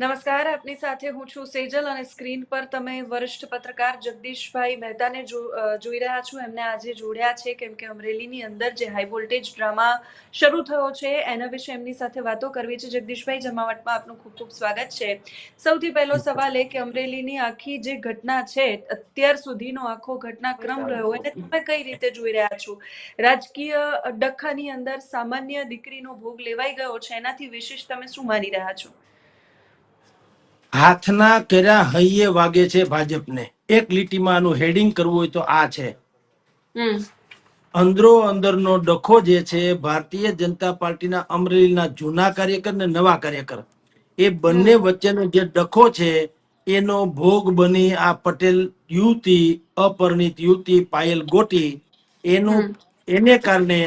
નમસ્કાર આપની સાથે હું છું સેજલ અને સ્ક્રીન પર તમે વરિષ્ઠ પત્રકાર જગદીશભાઈ મહેતાને જોઈ રહ્યા છો. એમને આજે જોડ્યા છે કેમ કે અમરેલીની અંદર જે હાઈ વોલ્ટેજ ડ્રામા શરૂ થયો છે એના વિશે એમની સાથે વાતો કરવી છે. જગદીશભાઈ જમાવટમાં આપનું ખૂબ ખૂબ સ્વાગત છે. સૌથી પહેલો સવાલ એ કે અમરેલીની આખી જે ઘટના છે અત્યાર સુધીનો આખો ઘટનાક્રમ રહ્યો એને તમે કઈ રીતે જોઈ રહ્યા છો? રાજકીય ડખાની અંદર સામાન્ય દીકરીનો ભોગ લેવાઈ ગયો છે એનાથી વિશેષ તમે શું માની રહ્યા છો? હાથના કર્યા હૈયે વાગે છે ભાજપને. એક લીટીમાં આનું હેડિંગ કરવું હોય તો આ છે. અંદરો અંદરનો ડખો જે છે ભારતીય જનતા પાર્ટીના અમરેલીના જૂના કાર્યકર ને નવા કાર્યકર. એ બંને વચ્ચેનો જે ડખો છે એનો ભોગ બની આ પટેલ યુવતી અપરિણિત યુવતી પાયલ ગોટી. એનું એને કારણે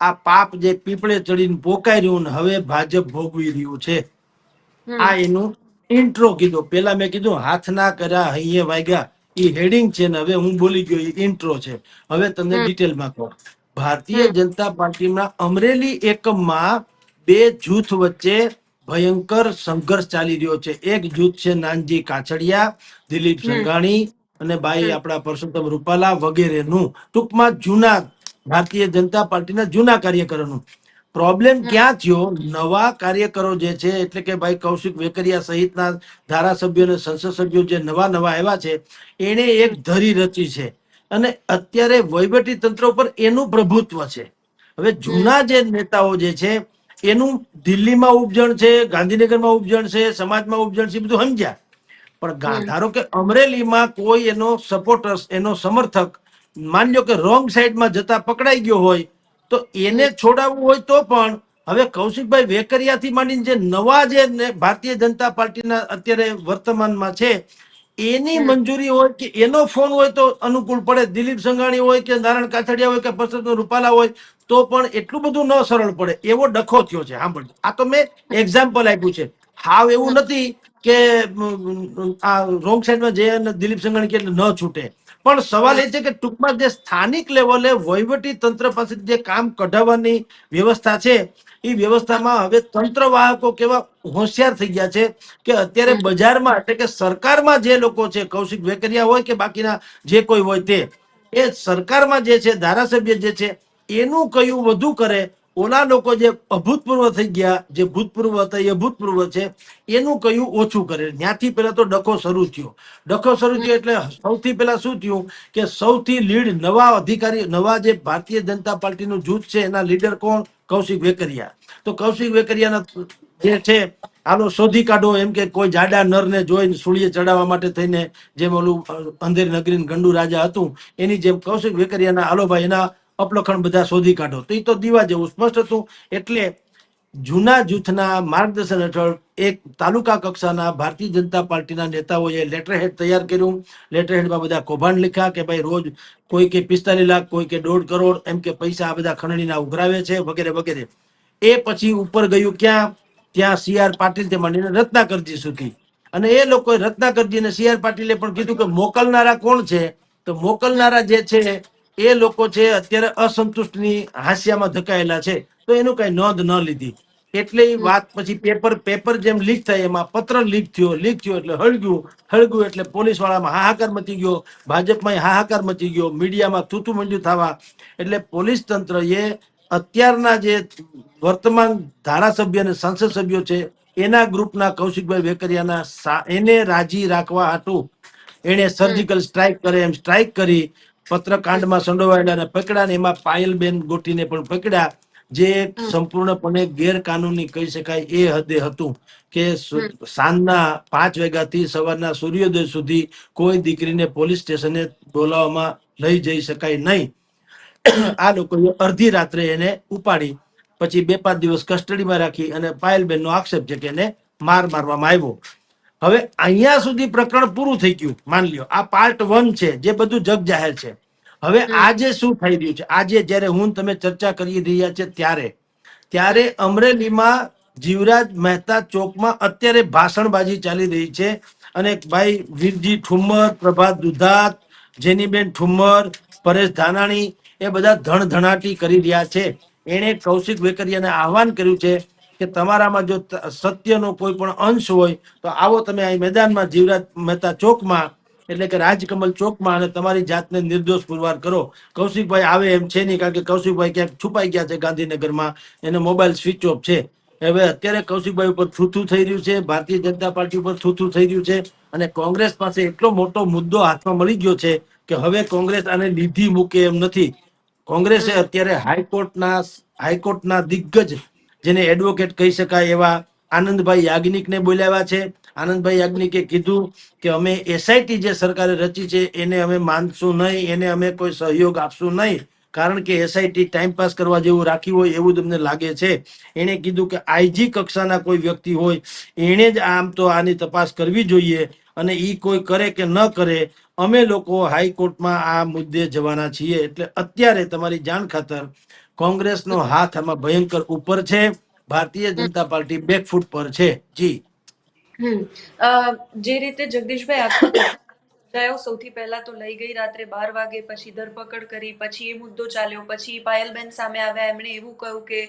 આ પાપ જે પીપળે ચડીને પોકાઈ રહ્યું હવે ભાજપ ભોગવી રહ્યું છે. આ એનું ઇન્ટ્રો કીધું. પેલા મેં કીધું હાથના કર્યા હૈયે વાગ્યા. એ હેડિંગ છે ને હવે હું બોલી ગયો એ ઇન્ટ્રો છે. હવે તમને ડિટેલમાં કહું. ભારતીય જનતા પાર્ટીના અમરેલી એકમમાં બે જૂથ વચ્ચે ભયંકર સંઘર્ષ ચાલી રહ્યો છે. એક જૂથ છે નાનજી કાછડિયા દિલીપ. સંઘાણી અને ભાઈ. આપણા પરસોત્તમ રૂપાલા વગેરેનું. ટૂંકમાં જૂના ભારતીય જનતા પાર્ટીના જૂના કાર્યકરોનું. પ્રોબ્લેમ ક્યાં થયો? નવા કાર્યકરો જે છે એટલે કે ભાઈ કૌશિક વેકરિયા સહિતના ધારાસભ્યો અને સંસદ સભ્યો જે નવા નવા આવ્યા છે એણે એક ધરી રચી છે. અને અત્યારે વહીવટી તંત્ર ઉપર એનું પ્રભુત્વ છે. હવે જૂના જે નેતાઓ જે છે એનું દિલ્હીમાં ઉપજણ છે ગાંધીનગરમાં ઉપજણ છે સમાજમાં ઉપજણ છે બધું સમજ્યા. પણ ધારો કે અમરેલીમાં કોઈ એનો સપોર્ટર્સ એનો સમર્થક માની લો કે રોંગ સાઈડમાં જતા પકડાઈ ગયો હોય તો એને છોડાવવું હોય તો પણ હવે કૌશિકભાઈ વેકરિયાથી માંડીને જે નવા જે ભારતીય જનતા પાર્ટીના અત્યારે વર્તમાનમાં છે એની મંજૂરી હોય કે એનો ફોન હોય તો અનુકૂળ પડે. દિલીપ સંઘાણી હોય કે નારાયણ કાછડિયા હોય કે પરસોત્તમ રૂપાલા હોય તો પણ એટલું બધું ન સરળ પડે. એવો ડખો થયો છે. સાંભળજો. આ તો મેં એક્ઝામ્પલ આપ્યું છે. હાવ એવું નથી કે આ રોંગ સાઈડમાં જે દિલીપ સંઘાણી કે ન છૂટે. પણ સવાલ એ છે કે ટૂંકમાં જે સ્થાનિક લેવલે વહીવટી તંત્ર પાસે જે કામ કઢાવવાની વ્યવસ્થા છે એ વ્યવસ્થામાં હવે તંત્ર વાહકો કેવા હોશિયાર થઈ ગયા છે કે અત્યારે બજારમાં એટલે કે સરકારમાં જે લોકો છે કૌશિક વેકરિયા હોય કે બાકીના જે કોઈ હોય તે એ સરકારમાં જે છે ધારાસભ્ય જે છે એનું કયું વધુ કરે ઓલા લોકો જે અભૂતપૂર્વ થઈ ગયા, જે ભૂતપૂર્વ હતા, એ અભૂતપૂર્વ છે, એનું કયું ઓછું કરે? ત્યાંથી પહેલા તો ડખો શરૂ થયો. ડખો શરૂ થયો એટલે સૌથી પહેલા શું થયું કે સૌથી લીડ નવા અધિકારી, નવા જે ભારતીય જનતા પાર્ટીનું જૂથ છે, એના લીડર કોણ? કૌશિક વેકરિયા. તો કૌશિક વેકરિયાના જે છે, હાલો શોધી કાઢો એમ કે કોઈ જાડા નરને જોઈને સૂળીએ ચડાવવા માટે થઈને જેમ ઓલું અંધેર નગરી ગંડુ રાજા હતું, એની જેમ કૌશિક વેકરિયાના આલોભાઈ એના અપલખણ બધા શોધી કાઢો. તો એ તો દીવા જેવું સ્પષ્ટ હતું. એટલે જૂના જૂથના માર્ગદર્શન હેઠળ એક તાલુકા કક્ષાના ભારતીય જનતા પાર્ટીના નેતાઓએ લેટર હેડ તૈયાર કર્યું. લેટર હેડમાં બધા કૌભાંડ લખ્યા કે ભાઈ રોજ કોઈ કે પિસ્તાલીસ લાખ, કોઈ કે દોઢ કરોડ એમ કે પૈસા આ બધા ખંડણીના ઉઘરાવે છે વગેરે વગેરે. એ પછી ઉપર ગયું ક્યાં? ત્યાં સી આર પાટીલ તે માંડીને રત્નાકરજી સુધી. અને એ લોકોએ રત્નાકરજી અને સી આર પાટીલે પણ કીધું કે મોકલનારા કોણ છે? તો મોકલનારા જે છે એ લોકો છે અત્યારે અસંતુષ્ટની હાસ્યામાં ધકાયેલા છે. તો એનું કઈ નોંધ ન લીધી. એટલે વાત પછી પેપર પેપર જેમ લીક થાય એમાં પત્ર લીક થયો લીક થયો એટલે હળગ્યું. હળગ્યું એટલે પોલીસ વાળામાં હાહાકાર મચી ગયો ભાજપમાં હાહાકાર મચી ગયો મીડિયામાં થૂતું મંજુ થવા. એટલે પોલીસ તંત્ર એ અત્યારના જે વર્તમાન ધારાસભ્ય અને સંસદ સભ્યો છે એના ગ્રુપના કૌશિકભાઈ વેકરિયાના એને રાજી રાખવા હાટું. એણે સર્જિકલ સ્ટ્રાઇક કરે એમ સ્ટ્રાઇક કરી. પત્રકાંડમાં સંડોવાયેલા અને પકડ્યા ને એમાં પાયલબેન ગોટીને પણ પકડ્યા જે સંપૂર્ણપણે ગેરકાનૂની કહી શકાય એ હદે હતું કે સાંજના પાંચ વાગ્યાથી સવારના સૂર્યોદય સુધી કોઈ દીકરીને પોલીસ સ્ટેશને બોલાવવામાં લઈ જઈ શકાય નહીં. આ લોકોએ અડધી રાત્રે એને ઉપાડી પછી બે પાંચ દિવસ કસ્ટડીમાં રાખી અને પાયલબેનનો આક્ષેપ છે કે એને માર મારવામાં આવ્યો. હવે અહીંયા સુધી પ્રકરણ પૂરું થઈ ગયું. માન લ્યો આ પાર્ટ વન છે જે બધું જગ જાહેર છે. હવે આજે શું થઈ રહ્યું છે? આજે જ્યારે હું તમે ચર્ચા કરી રહ્યા છે ત્યારે ત્યારે અમરેલીમાં જીવરાજ મહેતા ચોકમાં અત્યારે ભાષણબાજી ચાલી રહી છે અને ભાઈ વીરજી ઠુમ્મર પ્રભાત દુધાત જેનીબેન ઠુમ્મર પરેશ ધાનાણી એ બધા ધણધણાટી કરી રહ્યા છે. એણે કૌશિક વેકરિયાને આહવાન કર્યું છે કે તમારામાં જો સત્યનો કોઈ પણ અંશ હોય, તો આવો તમે અહીં મેદાનમાં જીવરાજ મહેતા ચોકમાં, એટલે કે રાજકમલ ચોકમાં અને તમારી જાતને નિર્દોષ પુરવાર કરો. કૌશિકભાઈ આવે એમ છે નહીં, કારણ કે કૌશિકભાઈ ક્યાંક છુપાઈ ગયા છે ગાંધીનગરમાં, એને મોબાઈલ સ્વિચ ઓફ છે. હવે અત્યારે કૌશિકભાઈ ઉપર થૂથું થઈ રહ્યું છે, ભારતીય જનતા પાર્ટી ઉપર થૂથું થઈ રહ્યું છે, અને કોંગ્રેસ પાસે એટલો મોટો મુદ્દો હાથમાં મળી ગયો છે કે હવે કોંગ્રેસ આને લીધી મૂકે એમ નથી. કોંગ્રેસે અત્યારે હાઈકોર્ટના હાઈકોર્ટના દિગ્ગજ જેને એડવોકેટ કહી શકાય એવા આનંદભાઈ યાજ્ઞિકને બોલાવ્યા છે. આનંદભાઈ યાજ્ઞિકે કીધું કે અમે એસઆઈટી જે સરકારે રચી છે, એને અમે માનશું નહીં, એને અમે કોઈ સહયોગ આપશું નહીં. કારણ કે એસઆઈટી ટાઈમ પાસ કરવા જેવું રાખ્યું હોય એવું તમને લાગે છે. એણે કીધું કે આઈજી કક્ષાના કોઈ વ્યક્તિ હોય, એણે જ આમ તો આની તપાસ કરવી જોઈએ અને ઈ કોઈ કરે કે ન કરે, અમે લોકો હાઈકોર્ટમાં આ મુદ્દે જવાના છીએ. એટલે અત્યારે તમારી જાણ ખાતર કોંગ્રેસનો હાથ આમાં ભયંકર ઉપર છે. ભારતીય જનતા પાર્ટી બેકફૂટ પર છે. જી. જે રીતે જગદીશભાઈ સર્જાયો સૌથી પહેલા તો લઈ ગઈ રાત્રે બાર વાગે, પછી ધરપકડ કરી, પછી એ મુદ્દો ચાલ્યો, પછી પાયલબેન સામે આવ્યા, એમણે એવું કહ્યું કે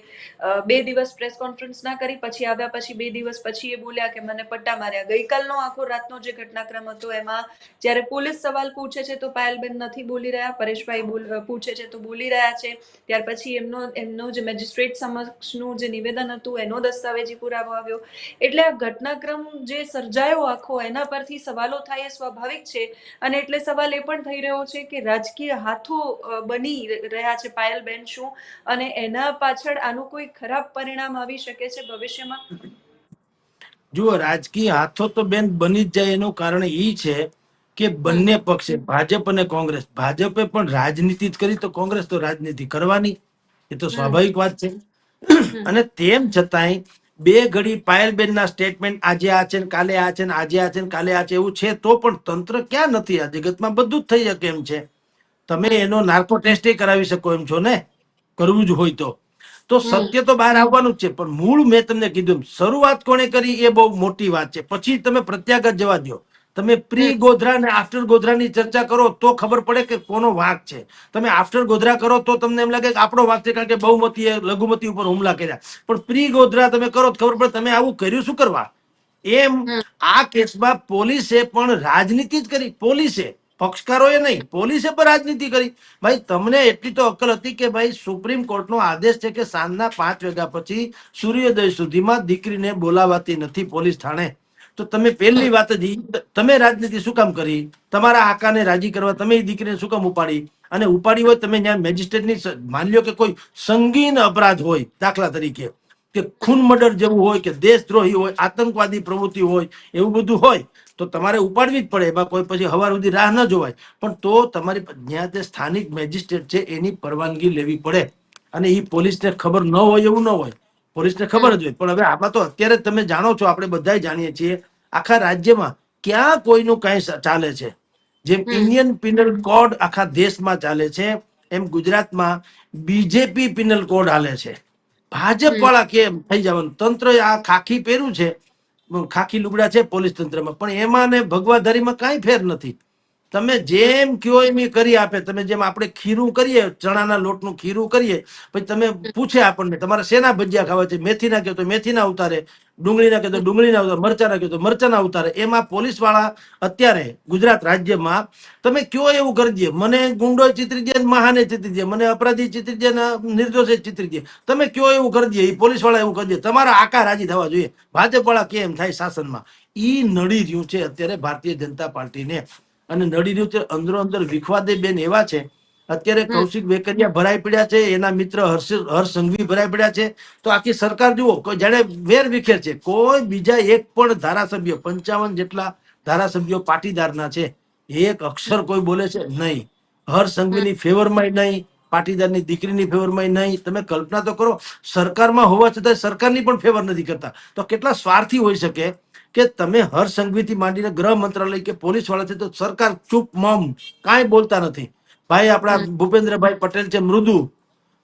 બે દિવસ પ્રેસ કોન્ફરન્સ ના કરી, પછી આવ્યા પછી બે દિવસ પછી એ બોલ્યા કે મને પટ્ટા માર્યા. ગઈકાલનો આખો રાતનો જે ઘટનાક્રમ હતો, એમાં જ્યારે પોલીસ સવાલ પૂછે છે તો પાયલબેન નથી બોલી રહ્યા, પરેશભાઈ પૂછે છે તો બોલી રહ્યા છે. ત્યાર પછી એમનો એમનો જે મેજિસ્ટ્રેટ સમક્ષનું જે નિવેદન હતું, એનો દસ્તાવેજી પુરાવો આવ્યો. એટલે આ ઘટનાક્રમ જે સર્જાયો આખો, એના પરથી સવાલો થાય એ સ્વાભાવિક છે. અને એટલે સવાલ એ પણ થઈ રહ્યો છે કે રાજકીય હાથો બની રહ્યા છે પાયલબેન શું? અને એના પાછળ આનું કોઈ ખરાબ પરિણામ આવી શકે છે ભવિષ્યમાં? જુઓ રાજકીય હાથો તો બેન બની જ જાય એનું કારણ એ છે કે બંને પક્ષે ભાજપ અને કોંગ્રેસ ભાજપે પણ રાજનીતિ જ કરી તો કોંગ્રેસ તો રાજનીતિ કરવાની એ તો સ્વાભાવિક વાત છે. અને તેમ છતાંય બે ઘડી પાયલબેનના સ્ટેટમેન્ટ આજે આ છે ને કાલે આ છે ને આજે આ છે ને કાલે આ છે એવું છે તો પણ તંત્ર ક્યાં નથી? આ જગતમાં બધું જ થઈ શકે એમ છે. તમે એનો નાર્કો ટેસ્ટ કરાવી શકો એમ છો ને? કરવું જ હોય તો. તો સત્ય તો બહાર આવવાનું જ છે પણ મૂળ મેં તમને કીધું શરૂઆત કોણે કરી એ બહુ મોટી વાત છે. પછી તમે પ્રત્યાઘાત જવા દો તમે પ્રી ગોધરા અને આફ્ટર ગોધરાની ચર્ચા કરો તો ખબર પડે કે કોનો વાંક છે. તમે આફ્ટર ગોધરા કરો તો તમને એમ લાગે કે આપણો વાંક છે કારણ કે બહુમતીએ લઘુમતી ઉપર હુમલા કર્યા. પણ પ્રી ગોધરા તમે કરો તો ખબર પડે તમે આવું કર્યું શું કરવા? એમ આ કેસમાં પોલીસે પણ રાજનીતિ જ કરી. પોલીસે પક્ષકારોએ નહીં પોલીસે પણ રાજનીતિ કરી. ભાઈ તમને એટલી તો અક્કલ હતી કે ભાઈ સુપ્રીમ કોર્ટનો આદેશ છે કે સાંજના પાંચ વાગ્યા પછી સૂર્યોદય સુધીમાં દીકરીને બોલાવાતી નથી પોલીસ થાણે. તો તમે પહેલી વાત જ તમે રાજનીતિ શું કામ કરી? તમારા આકાને રાજી કરવા તમે એ દીકરીને શું કામ ઉપાડી? અને ઉપાડી હોય તમે ત્યાં મેજિસ્ટ્રેટની માની લ્યો કે કોઈ સંગીન અપરાધ હોય, દાખલા તરીકે, કે ખૂન મર્ડર જેવું હોય, કે દેશદ્રોહી હોય, આતંકવાદી પ્રવૃત્તિ હોય, એવું બધું હોય, તો તમારે ઉપાડવી જ પડે, એમાં કોઈ પછી હવાર સુધી રાહ ન જોવાય. પણ તો તમારી જ્યાં તે સ્થાનિક મેજિસ્ટ્રેટ છે, એની પરવાનગી લેવી પડે. અને એ પોલીસને ખબર ન હોય એવું ન હોય. પોલીસને ખબર જ હોય. પણ હવે આમાં તો અત્યારે તમે જાણો છો આપણે બધા જાણીએ છીએ આખા રાજ્યમાં ક્યાં કોઈનું કઈ ચાલે છે? જેમ ઇન્ડિયન પિનલ કોડ આખા દેશમાં ચાલે છે એમ ગુજરાતમાં બીજેપી પિનલ કોડ હાલે છે. ભાજપ વાળા કેમ? થઈ જવાનું. તંત્ર આ ખાખી પહેર્યું છે ખાખી લુગડા છે પોલીસ તંત્રમાં પણ એમાં ને ભગવાધારીમાં કાંઈ ફેર નથી. તમે જેમ કયો એમ કરી આપે. તમે જેમ આપણે ખીરું કરીએ, ચણાના લોટનું ખીરું કરીએ, પછી તમે પૂછે આપણને, તમારે શેના ભજીયા ખાવા છે? મેથીના કહો તો મેથીના ઉતારે ડુંગળીના કહો તો ડુંગળીના ઉતારે મરચાના કહો તો મરચાના ઉતારે. એમાં પોલીસવાળા અત્યારે ગુજરાત રાજ્યમાં તમે કયો એવું કરી મને ગુંડો ચિતરી દે મહાને ચિતરી દે, મને અપરાધી ચિતરી દે નિર્દોષે ચિતરી દે. તમે કયો એવું કરી દે? એ પોલીસવાળા એવું કરી દે. તમારા આકા રાજી થવા જોઈએ. ભાજપ વાળા કેમ થાય શાસનમાં? ઈ નડી રહ્યું છે અત્યારે ભારતીય જનતા પાર્ટીને. અને નડી રહ્યું અંદરો અંદર વિખવાદે બેન એવા છે. અત્યારે કૌશિક વેકરિયા ભરાઈ પડ્યા છે એના મિત્ર હર્ષ હર્ષ સંઘવી ભરાઈ પડ્યા છે. તો આખી સરકાર જુઓ જેને જાણે વેર વિખેર છે કોઈ બીજા એક પણ ધારાસભ્ય પંચાવન જેટલા ધારાસભ્યો પાટીદારના છે એક અક્ષર કોઈ બોલે છે નહીં. હર્ષ સંઘવીની ફેવરમાં નહીં. પાટીદારની દીકરીની ફેવરમાં નહીં. તમે કલ્પના તો કરો સરકારમાં હોવા છતાં સરકારની પણ ફેવર નથી કરતા. તો કેટલા સ્વાર્થી હોઈ શકે કે તમે હર સંઘવીથી માંડીને ગૃહ મંત્રાલય કે પોલીસવાળા છે તો સરકાર ચૂપ મમ કાંઈ બોલતા નથી. ભાઈ આપણા ભૂપેન્દ્રભાઈ પટેલ છે મૃદુ.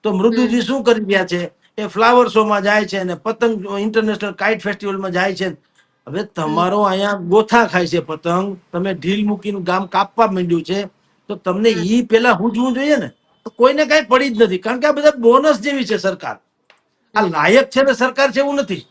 તો મૃદુજી શું કરી રહ્યા છે? એ ફ્લાવર શોમાં જાય છે અને પતંગ ઇન્ટરનેશનલ કાઇટ ફેસ્ટિવલમાં જાય છે હવે તમારો અહીંયા ગોથા ખાય છે પતંગ. તમે ઢીલ મૂકીને ગામ કાપવા માંડ્યું છે. તો તમને ઈ પેલા હું જોઈએ ને? કોઈને કઈ પડી જ નથી. કારણ કે આ બધા બોનસ જેવી છે સરકાર. આ લાયક છે ને સરકાર છે એવું નથી.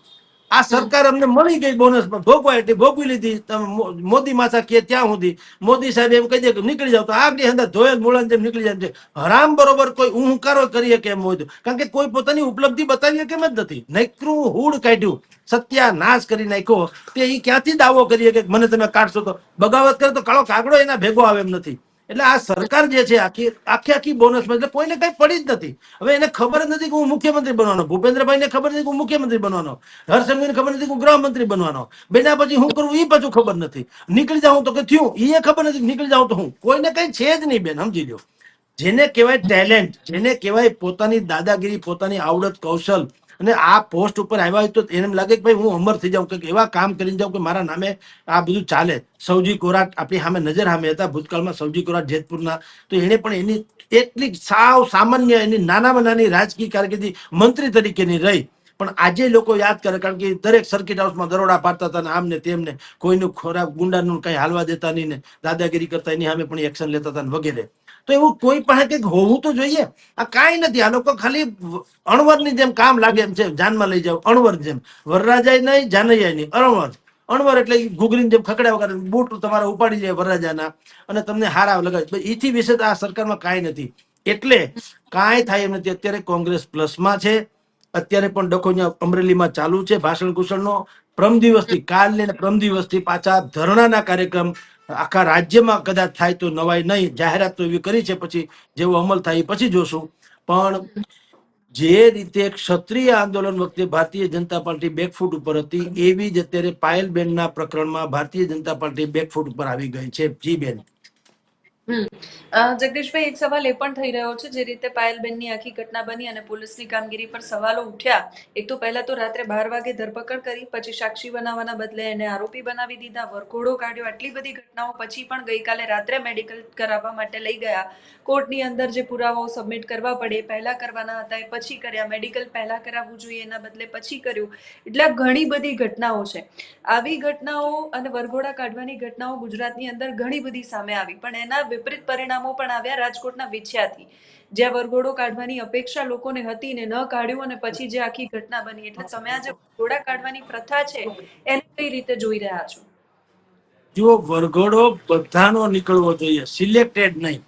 આ સરકાર અમને મળી ગઈ બોનસ ભોગવા એટલે ભોગવી લીધી. તમે મોદી માથા કે ત્યાં સુધી. મોદી સાહેબ એમ કહી દે કે નીકળી જાવ તો આગની અંદર ધોયેલ મૂળાની જેમ નીકળી જાય છે હરામ બરોબર કોઈ ઊંકારો કરીએ કેમ હોય તો. કારણ કે કોઈ પોતાની ઉપલબ્ધિ બતાવીએ કેમ જ નથી. નૈકરું હુડ કાઢ્યું. સત્યાનાશ કરી નાખ્યો. તે એ ક્યાંથી દાવો કરીએ કે મને તમે કાઢશો તો? બગાવત કરે તો કાળો કાગડો એના ભેગો આવે એમ નથી. એટલે આ સરકાર જે છે, આખી આખી આખી બોનસમાં એટલે કોઈને કઈ પડી જ નથી. હવે એને ખબર જ નથી કે હું મુખ્યમંત્રી બનવાનો. ભૂપેન્દ્રભાઈને ખબર નથી કે હું મુખ્યમંત્રી બનવાનો. હર્ષસંઘવીને ખબર નથી કે હું ગૃહમંત્રી બનવાનો. બેના પછી હું કરું એ પાછું ખબર નથી. નીકળી જાઉં તો કે થયું એ ખબર નથી નીકળી જાઉં તો હું. કોઈને કઈ છે જ નહીં બેન, સમજી લો જેને કહેવાય ટેલેન્ટ જેને કહેવાય પોતાની દાદાગીરી, પોતાની આવડત કૌશલ અને આ પોસ્ટ ઉપર આવ્યા હોય તો એને લાગે કે ભાઈ હું અમર થઈ જાઉં કે એવા કામ કરીને જાઉં કે મારા નામે આ બધું ચાલે. સૌજી કોરાટ આપણી સામે નજર સામે હતા, ભૂતકાળમાં સૌજી કોરાટ જેતપુરના. તો એને પણ એની એટલી સાવ સામાન્ય, એની નાનામાં નાની રાજકીય કારકિર્દી મંત્રી તરીકેની રહી. પણ આજે લોકો યાદ કરે, કારણ કે દરેક સર્કિટ હાઉસમાં દરોડા પાડતા હતા ને તેમને કોઈનું ખોરાક ગુંડાનું કઈ હાલવા દેતા નહીં ને, દાદાગીરી કરતા એની સામે પણ એક્શન લેતા હતા વગેરે. તો એવું કોઈ પાસે કંઈક હોવું તો જોઈએ. આ કાંઈ નથી. આ લોકો ખાલી અણવરની જેમ કામ લાગે એમ છે. જાનમાં લઈ જાવ અણવર જેમ. વરરાજાય નહીં જાનૈયા નહીં. અણવર. અણવર એટલે ઘૂઘરીની જેમ ખકડ્યા વગર બૂટ તમારે ઉપાડી જાય વરરાજાના અને તમને હારા લગાવે એથી વિશે આ સરકારમાં કાંઈ નથી. એટલે કાંઈ થાય એમ નથી. અત્યારે કોંગ્રેસ પ્લસમાં છે. અત્યારે પણ ડખો અમરેલીમાં ચાલુ છે ભાષણ કુશળનો. પ્રમ દિવસથી કાલ ને પ્રમ દિવસથી પાછા ધરણાના કાર્યક્રમ આખા રાજ્યમાં કદાચ થાય તો નવાઈ નહીં, જાહેરાત તો એવી કરી છે, પછી જેવો અમલ થાય પછી જોશું. પણ જે રીતે ક્ષત્રિય આંદોલન વખતે ભારતીય જનતા પાર્ટી બેકફૂટ ઉપર હતી, એવી જ અત્યારે પાયલબેનના પ્રકરણમાં ભારતીય જનતા પાર્ટી બેકફૂટ ઉપર આવી ગઈ છે. જી બેન. જગદીશભાઈ, એક સવાલ એ પણ થઈ રહ્યો છે. જે રીતે પાયલબેનની આખી ઘટના બની અને પોલીસની કામગીરી પર સવાલો ઉઠ્યા એક તો પહેલા તો રાત્રે બાર વાગે ધરપકડ કરી, પછી સાક્ષી બનાવવાના બદલે એને આરોપી બનાવી દીધા, વરઘોડો કાઢ્યો. આટલી બધી ઘટનાઓ પછી પણ ગઈકાલે રાત્રે મેડિકલ કરાવવા માટે લઈ ગયા. કોર્ટની અંદર જે પુરાવાઓ સબમિટ કરવા પડે, એ પહેલા કરવાના હતા, એ પછી કર્યા. મેડિકલ પહેલા કરાવવું જોઈએ, એના બદલે પછી કર્યું. એટલે ઘણી બધી ઘટનાઓ છે. આવી ઘટનાઓ અને વરઘોડા કાઢવાની ઘટનાઓ ગુજરાતની અંદર ઘણી બધી સામે આવી. પણ એના વિપરીત પરિણામો પણ આવ્યા રાજકોટના વિછ્યાથી. જ્યાં વરઘોડો કાઢવાની અપેક્ષા લોકોને હતી ને ન કાઢ્યું અને પછી જે આખી ઘટના બની એટલે તમે આ જે વરઘોડા કાઢવાની પ્રથા છે એને કઈ રીતે જોઈ રહ્યા છો? જો વરઘોડો બધાનો નીકળવો જોઈએ સિલેક્ટેડ નહીં.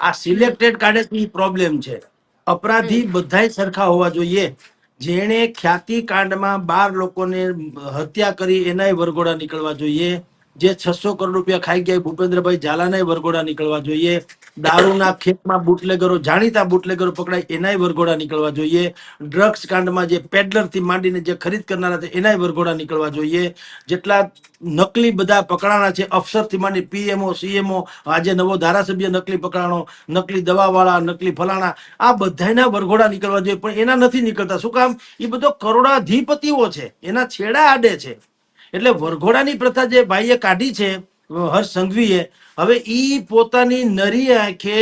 આ સિલેક્ટેડ કાઢે છે પ્રોબ્લેમ છે. અપરાધી બધાય સરખા હોવા જોઈએ. જેણે ખ્યાતિ કાંડમાં બાર લોકોને હત્યા કરી એનાય વરઘોડા નીકળવા જોઈએ. જે છસો કરોડ રૂપિયા ખાઈ ગયા ભૂપેન્દ્રભાઈ ઝાલાનાય વરઘોડા નીકળવા જોઈએ. દારૂના ખેતમાં બુટલેગરો, જાણીતા બુટલેગરો પકડાય એનાય વરઘોડા નીકળવા જોઈએ. ડ્રગ્સ કાંડમાં જે પેડલરથી માંડીને જે ખરીદ કરનારા છે એનાય વરઘોડા નીકળવા જોઈએ. જેટલા નકલી બધા પકડાણા છે, અફસરથી માંડી પીએમઓ, સીએમઓ, આજે નવો ધારાસભ્ય નકલી પકડાણો, નકલી દવાવાળા, નકલી ફલાણા, આ બધાના વરઘોડા નીકળવા જોઈએ. પણ એના નથી નીકળતા. શું કામ? એ બધો કરોડાધિપતિઓ છે. એના છેડા આડે છે. એટલે વરઘોડાની પ્રથા જે ભાઈએ કાઢી છે હર્ષ સંઘવીએ, હવે ઈ પોતાની નરી આંખે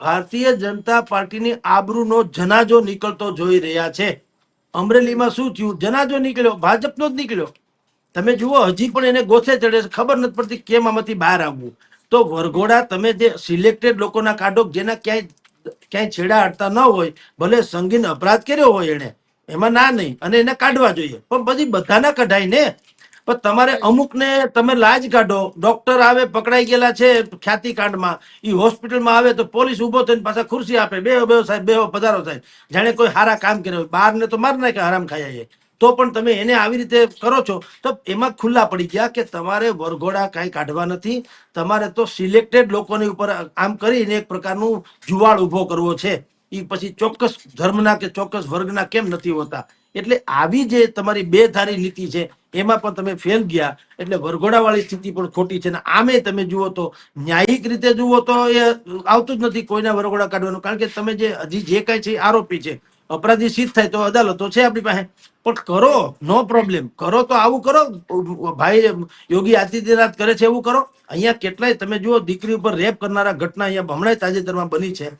ભારતીય જનતા પાર્ટીની આબરૂનો જનાજો નીકળતો જોઈ રહ્યા છે. અમરેલીમાં શું થયું? જનાજો નીકળ્યો, ભાજપનો જ નીકળ્યો. તમે જુઓ, હજી પણ એને ગોથે ચડે છે. ખબર નથી પડતી કેમ આમાંથી બહાર આવવું. તો વરઘોડા તમે જે સિલેક્ટેડ લોકોના કાઢો, જેના ક્યાંય ક્યાંય છેડા હાડતા ન હોય, ભલે સંગીન અપરાધ કર્યો હોય એને. એમાં ના નહીં, અને એને કાઢવા જોઈએ. પણ પછી બધાના કઢાય ને? પણ તમારે અમુકને તમે લાજ કાઢો. ડોક્ટર આવે પકડાઈ ગયેલા છે ખ્યાતિ કાંડમાં. એ હોસ્પિટલમાં આવે તો પોલીસ ઊભો થઈને પાછા ખુરશી આપે. બે બે સાહેબ બે પધારો સાહેબ. જાણે કોઈ સારા કામ કર્યા હોય. બહારને તો માર નાખે હરામ ખાઈ એ તો પણ તમે એને આવી રીતે કરો છો. તો એમાં ખુલ્લા પડી ગયા કે તમારે વરઘોડા કાંઈ કાઢવા નથી. તમારે તો સિલેક્ટેડ લોકોની ઉપર આમ કરીને એક પ્રકારનું જુવાળ ઊભો કરવો છે. એ પછી ચોક્કસ ધર્મના કે ચોક્કસ વર્ગના કેમ નથી હોતા. એટલે આવી જે તમારી બે ધારી નીતિ છે એમાં પણ તમે ફેલ ગયા, એટલે વરઘોડાવાળી સ્થિતિ પણ ખોટી છે. ને આમે તમે જુઓ તો ન્યાયિક રીતે જુઓ તો એ આવતું જ નથી કોઈના વરઘોડા કાઢવાનું. કારણ કે તમે જે હજી જે કાંઈ છે આરોપી છે. અપરાધી સિદ્ધ થાય તો અદાલતો છે આપણી પાસે. પણ કરો, નો પ્રોબ્લેમ કરો તો આવું કરો. ભાઈ યોગી આદિત્યનાથ કરે છે એવું કરો. અહીંયા કેટલાય તમે જુઓ, દીકરી ઉપર રેપ કરનારા ઘટના અહીંયા હમણાં તાજેતરમાં બની છે.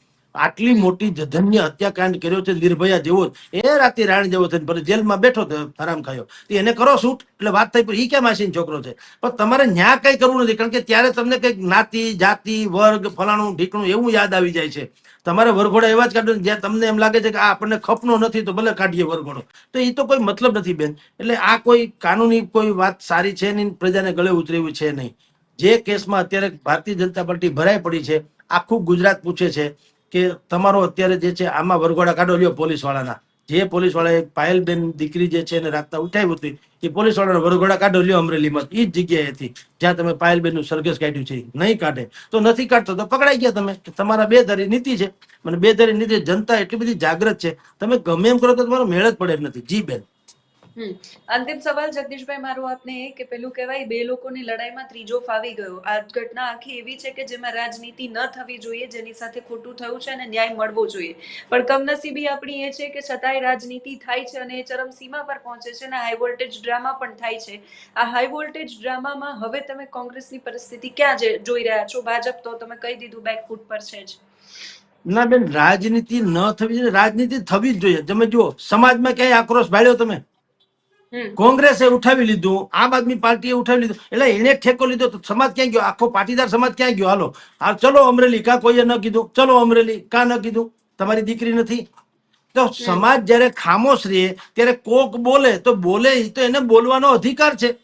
આટલી મોટી જધન્ય હત્યાકાંડ કર્યો છે નિર્ભયા જેવો. એ રાતે રાણ જેવો થઈને પછી જેલમાં બેઠો આરામ ખાયો. એને કરો શૂટ એટલે વાત થઈ પણ એ કેમ આશીન છોકરો છે? પણ તમારે ન્યા કઈ કરવું નથી, કારણ કે ત્યારે તમને કંઈક જ્ઞાતિ, જાતિ, વર્ગ, ફલાણું, ઢીકણું એવું યાદ આવી જાય છે. તમારે વરઘોડા એવા જ કાઢો જ્યાં તમને એમ લાગે છે કે આ આપણને ખપનો નથી તો ભલે કાઢીએ વરઘોડો. તો એ તો કોઈ મતલબ નથી બેન. એટલે આ કોઈ કાનૂની કોઈ વાત સારી છે નહીં, પ્રજાને ગળે ઉતરેવી છે નહીં. જે કેસમાં અત્યારે ભારતીય જનતા પાર્ટી ભરાઈ પડી છે, આખું ગુજરાત પૂછે છે કે તમારો અત્યારે જે છે આમાં વરઘોડા કાઢો લ્યો પોલીસ વાળાના જે પોલીસ વાળાએ પાયલબેન દીકરી જે છે એને રાતના ઉઠાવી હતી, એ પોલીસ વાળાના વરઘોડા કાઢો લ્યો અમરેલીમાં. એ જ જગ્યાએ હતી, જ્યાં તમે પાયલબેનનું સરઘસ કાઢ્યું છે. નહીં કાઢે. તો નથી કાઢતો, તો પકડાઈ ગયા તમે. તમારા બે ધારી નીતિ છે. મને બે ધારી નીતિ જનતા એટલી બધી જાગૃત છે. તમે ગમે એમ કરો તો તમારો મેળ જ પડે નથી. જી બેન. અંતિમ સવાલ, જગદીશભાઈ, મારો આપને એ કે પેલું કહેવાય, બે લોકોની લડાઈમાં ત્રીજો ફાવી ગયો. આ ઘટના આખી એવી છે કે જેમાં રાજનીતિ ન થવી જોઈએ, જેની સાથે ખોટું થયું છે અને ન્યાય મળવો જોઈએ. પણ કમનસીબી આપણી એ છે કે છતાંય રાજનીતિ થાય છે અને એ ચરમસીમા પર પહોંચે છે અને હાઈ વોલ્ટેજ ડ્રામા પણ થાય છે. આ હાઈ વોલ્ટેજ ડ્રામામાં હવે તમે કોંગ્રેસની પરિસ્થિતિ ક્યાં જોઈ રહ્યા છો? ભાજપ તો તમે કહી દીધું બેકફૂટ પર છે જ. ના બેન, રાજનીતિ ન થવી જોઈએ. રાજનીતિ થવી જ જોઈએ. તમે જુઓ, સમાજમાં ક્યાંય આક્રોશ ભાળ્યો તમે? કોંગ્રેસે ઉઠાવી લીધું આમ આદમી પાર્ટીએ ઉઠાવી લીધું. એટલે એને ઠેકો લીધો તો સમાજ ક્યાં ગયો? આખો પાટીદાર સમાજ ક્યાં ગયો? હાલો. આ ચલો અમરેલી કા કોઈએ ન કીધું? ચલો અમરેલી કા ન કીધું? તમારી દીકરી નથી. તો સમાજ જ્યારે ખામોશ રહે ત્યારે કોક બોલે તો બોલે તો એને બોલવાનો અધિકાર છે.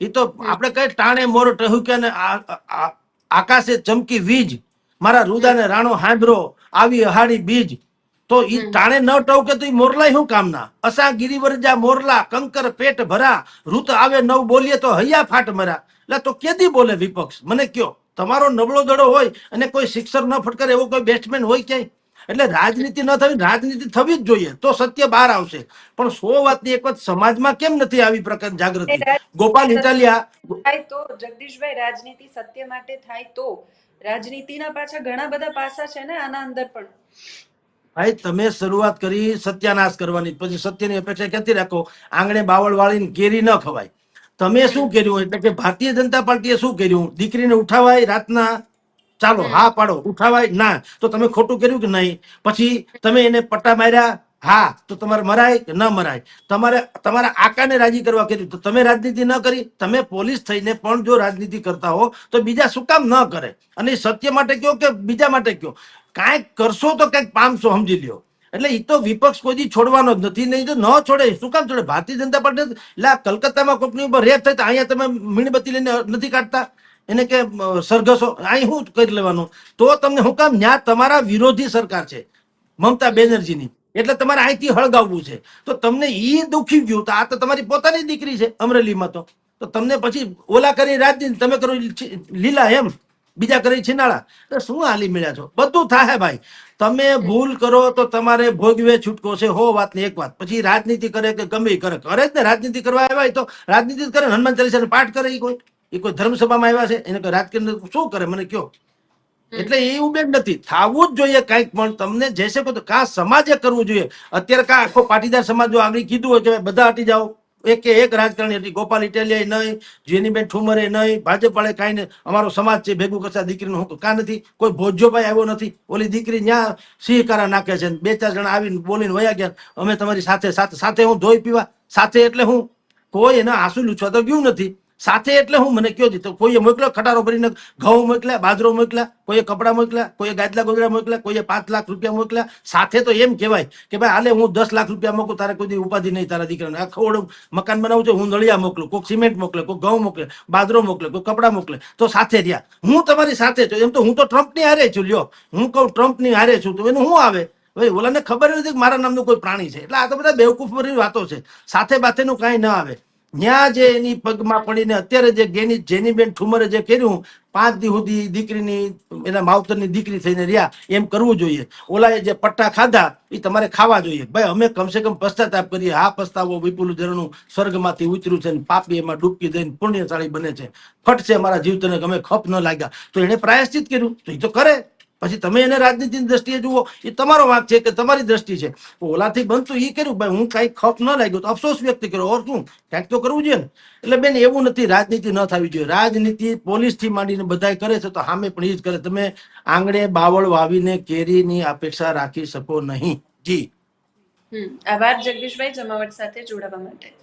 એ તો આપણે કઈ ટાણે મોર ટહ્યું ને આ- આકાશે ચમકી વીજ. મારા રુદાને રાણો હાંભરો આવી અહાડી બીજ. તો ઈ ટાણે ન ટવકે તો ઈ મોરલાય શું કામના? અસા ગિરિવરજા મોરલા કંકર પેટ ભરા ઋત આવે નવ બોલીએ તો હૈયા ફાટ મરા. એટલે તો કેદી બોલે વિપક્ષ? મને કયો તમારો નબળો દડો હોય અને કોઈ શિક્ષક ન ફટકારે એવો કોઈ બેટ્સમેન હોય ક્યાંય? એટલે રાજનીતિ ન થવી રાજનીતિ થવી જ જોઈએ તો સત્ય બહાર આવશે. પણ સો વાતની એક વાત સમાજમાં કેમ નથી આવી પ્રકાર જાગૃતિ? ગોપાલ ઇટાલિયા તો જગદીશભાઈ રાજનીતિ સત્ય માટે થાય તો. રાજનીતિના પાછા ઘણા બધા પાસા છે ને આના અંદર પણ. ભાઈ, તમે શરૂઆત કરી સત્યાનાશ કરવાની, પછી સત્યની અપેક્ષા ક્યાંથી રાખો? આંગણે બાવળ વાળીને કેરી ન ખવાય. તમે શું કર્યું? એટલે કે ભારતીય જનતા પાર્ટીએ શું કર્યું? દીકરીને ઉઠાવાય રાતના? ચાલો, હા પાડો, ઉઠાવાય? ના. તો તમે ખોટું કર્યું કે નહીં? પછી તમે એને પટ્ટા માર્યા? હા. તો તમારે મરાય કે ન મરાય? તમારે, તમારા આકાને રાજી કરવા કર્યું. તો તમે રાજનીતિ ન કરી? તમે પોલીસ થઈને પણ જો રાજનીતિ કરતા હો, તો બીજા શું કામ ન કરે? અને સત્ય માટે કયો કે બીજા માટે કયો? કાંઈક કરશો તો કંઈક પામશો, સમજી લ્યો. એટલે એ તો વિપક્ષ કોઈ છોડવાનો જ નથી, નહીં તો ન છોડે. શું કામ છોડે? ભારતીય જનતા પાર્ટી એટલે કલકત્તામાં કંપની ઉપર રેપ થાય તો અહીંયા તમે મીણબત્તી લઈને નથી કાઢતા? એને કે સરઘસો? અહીં શું કરી લેવાનું? તો તમને હું કામ, ન્યા તમારા વિરોધી સરકાર છે, મમતા બેનર્જીની. એટલે તમારે અહીંથી હળગાવવું છે. તો તમને એ દુખી ગયું તો આ તો તમારી પોતાની દીકરી છે, અમરેલીમાં તો. તો તમને પછી ઓલા કરી રાજનીતિ, તમે કરો લીલા એમ. બીજા કરી છીનાળા એટલે શું હાલી મળ્યા છો? બધું થાય ભાઈ. તમે ભૂલ કરો તો તમારે ભોગવે છૂટકો છે હો વાતની એક વાત. પછી રાજનીતિ કરે કે ગમે કરે. કરે જ ને રાજનીતિ કરવા આવ્યા તો રાજનીતિ કરે હનુમાન ચાલીસાનો પાઠ કરે એ કોઈ. એ કોઈ ધર્મસભામાં આવ્યા છે એને કોઈ રાજકીય શું કરે? મને કયો. એટલે એવું બેન નથી. થાવું જ જોઈએ કંઈક પણ તમને જે છે કા સમાજે કરવું જોઈએ. અત્યારે કા આખો પાટીદાર સમાજ જો આગળ કીધું હોય કે બધા હટી જાઓ. એકે એક રાજકારણી હતી. ગોપાલ ઇટાલિયા નહીં, જેનીબેન ઠુમરે નહીં ભાજપ વાળે કાંઈ નહીં. અમારો સમાજ છે, ભેગું કરતા દીકરીનું હું કાં નથી. કોઈ ભોજ્યોભાઈ આવ્યો નથી. ઓલી દીકરી ન્યા સિંહકારા નાખે છે. બે ચાર જણા આવીને બોલીને વયા ગયા. અમે તમારી સાથે સાથે સાથે હું ધોઈ પીવા. સાથે એટલે હું કોઈ એના આંસુ લૂછવા તો ગયું નથી. સાથે એટલે હું મને કયો દીધો કોઈએ મોકલ્યો? ખટારો ભરીને ઘઉં મોકલ્યા, બાજરો મોકલ્યા, કોઈએ કપડાં મોકલ્યા, કોઈએ ગાદલા ગોદડા મોકલ્યા, કોઈએ પાંચ લાખ રૂપિયા મોકલ્યા? સાથે તો એમ કહેવાય કે ભાઈ, હાલે, હું દસ લાખ રૂપિયા મોકલું, તારે કોઈ ઉપાધિ નહીં તારા દીકરાને. આખો મકાન બનાવું છું, હું નળિયા મોકલું, કોઈક સિમેન્ટ મોકલે કોઈ ઘઉં મોકલે, બાજરો મોકલે કોઈ કપડાં મોકલે. તો સાથે રહ્યા. હું તમારી સાથે છું. એમ તો હું તો ટ્રમ્પની હારે છું, લ્યો. હું કહું ટ્રમ્પની હારે છું, તો એનું શું આવે? ભાઈ, ઓલાને ખબર નથી કે મારા નામનું કોઈ પ્રાણી છે. એટલે આ તો બધા બેવકૂફ વાતો છે. સાથે બાથેનું કાંઈ ન આવે. ન્યા જે એની પગમાં પડીને અત્યારે જે ગેની જેનીબેન ઠુમરે જે કર્યું, પાંચ દી સુધી દીકરીની, એના માવતરની દીકરી થઈને રહ્યા, એમ કરવું જોઈએ. ઓલાએ જે પટ્ટા ખાધા એ તમારે ખાવા જોઈએ. ભાઈ, અમે કમસે કમ પશ્ચાતાપ કરીએ. આ પસ્તાવો વિપુલ જરનું સ્વર્ગમાંથી ઉતર્યું છે પાપી એમાં ડૂબકી દઈને પુણ્યશાળી બને છે. ફટશે મારા જીવ તને ગમે ખપ ન લાગ્યા. તો એને પ્રાયશ્ચિત કર્યું. તો એ તો કરે. પછી તમે એને રાજનીતિની દ્રષ્ટિએ જુઓ, એ તમારો વાંક છે કે તમારી દ્રષ્ટિ છે. ઓલાથી બનતું એ કર્યું, ભાઈ હું કાંઈ ખપ ન લાગ્યો તો અફસોસ વ્યક્ત કર્યો. ઓર શું? કાંઈક તો કરવું જોઈએ ને. એટલે બેન, એવું નથી, રાજનીતિ ન થવી જોઈએ. રાજનીતિ પોલીસથી માંડીને બધાય કરે છે તો સામે પણ એ જ કરે. તમે આંગણે બાવળ વાવીને કેરીની અપેક્ષા રાખી શકો નહીં. જી. આભાર, જગદીશભાઈ, જમાવટ સાથે જોડાવા માટે.